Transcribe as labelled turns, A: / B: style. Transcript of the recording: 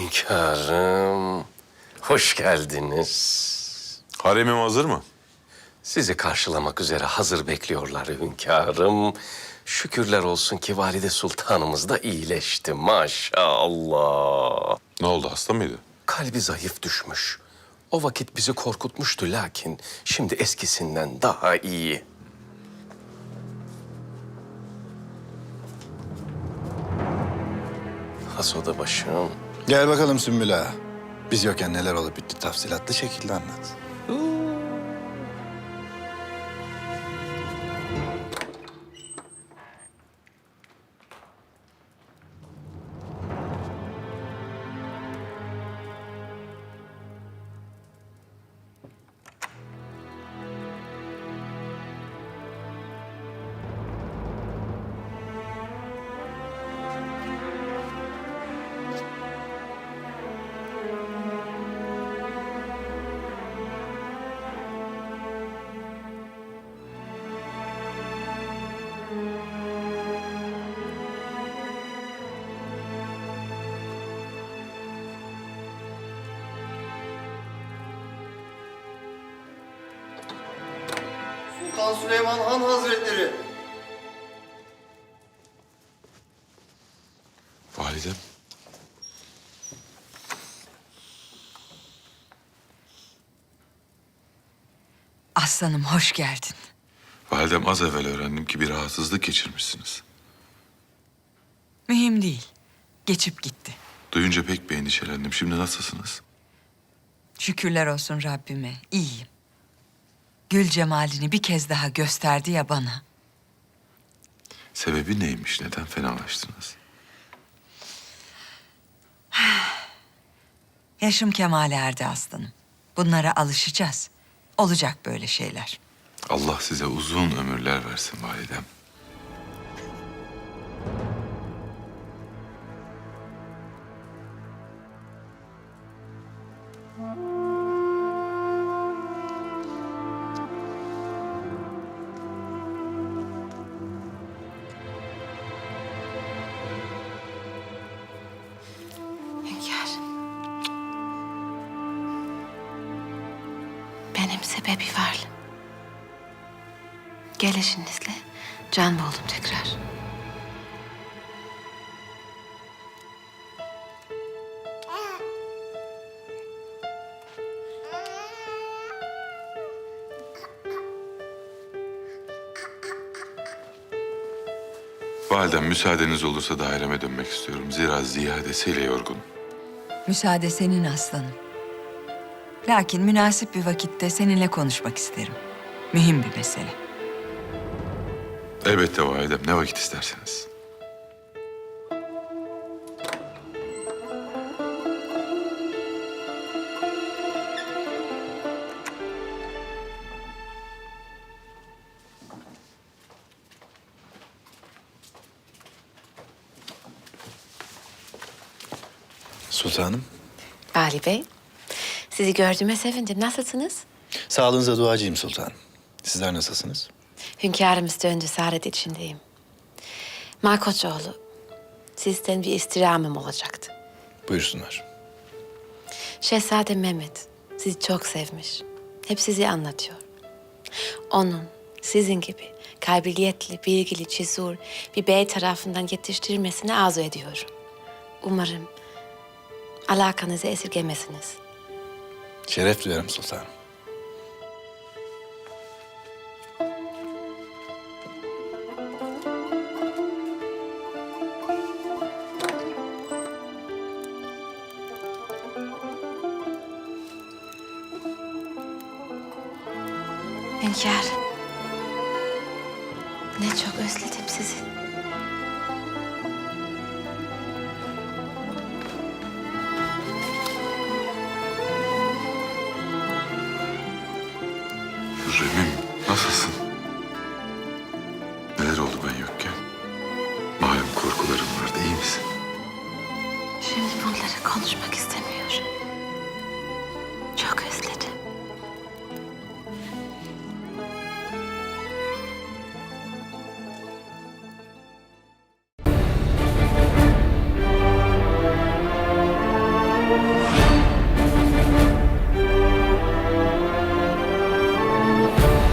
A: Hünkârım, hoş geldiniz.
B: Haremim hazır mı?
A: Sizi karşılamak üzere hazır bekliyorlar hünkârım. Şükürler olsun ki valide sultanımız da iyileşti maşallah.
B: Ne oldu hasta mıydı?
A: Kalbi zayıf düşmüş. O vakit bizi korkutmuştu lakin şimdi eskisinden daha iyi. Hasoda başım.
C: Gel bakalım Sümbül Ağa. Biz yokken neler olup bitti tafsilatlı şekilde anlat.
D: Sultan Süleyman Han Hazretleri.
B: Validem.
E: Aslanım hoş geldin.
B: Validem az evvel öğrendim ki bir rahatsızlık geçirmişsiniz.
E: Mühim değil. Geçip gitti.
B: Duyunca pek bir endişelendim. Şimdi nasılsınız?
E: Şükürler olsun Rabbime. İyiyim. Gül cemalini bir kez daha gösterdi ya bana.
B: Sebebi neymiş? Neden fenalaştınız?
E: Yaşım kemale erdi aslanım. Bunlara alışacağız. Olacak böyle şeyler.
B: Allah size uzun ömürler versin validem.
F: Sebebi var. Gelişinizle can buldum tekrar.
B: Validem müsaadeniz olursa daireme dönmek istiyorum. Zira ziyadesiyle yorgun.
E: Müsaade senin aslanım. Lakin münasip bir vakitte seninle konuşmak isterim. Mühim bir mesele.
B: Elbette validem. Ne vakit isterseniz.
C: Sultanım,
F: Vali Bey, sizi gördüğüme sevindim. Nasılsınız?
C: sağlığınıza duacıyım sultanım. Sizler nasılsınız?
F: Hünkârımız döndü, saadet içindeyim. Malkoçoğlu, sizden bir istirhamım olacaktı.
C: Buyursunlar.
F: Şehzade Mehmet sizi çok sevmiş. Hep sizi anlatıyor. Onun sizin gibi kabiliyetli, bilgili, cesur bir bey tarafından yetiştirilmesini arzu ediyorum. Umarım alakanızı esirgemezsiniz.
C: Şeref duyarım sultanım.
F: Hünkâr, ne çok özledim sizi. konuşmak istemiyor.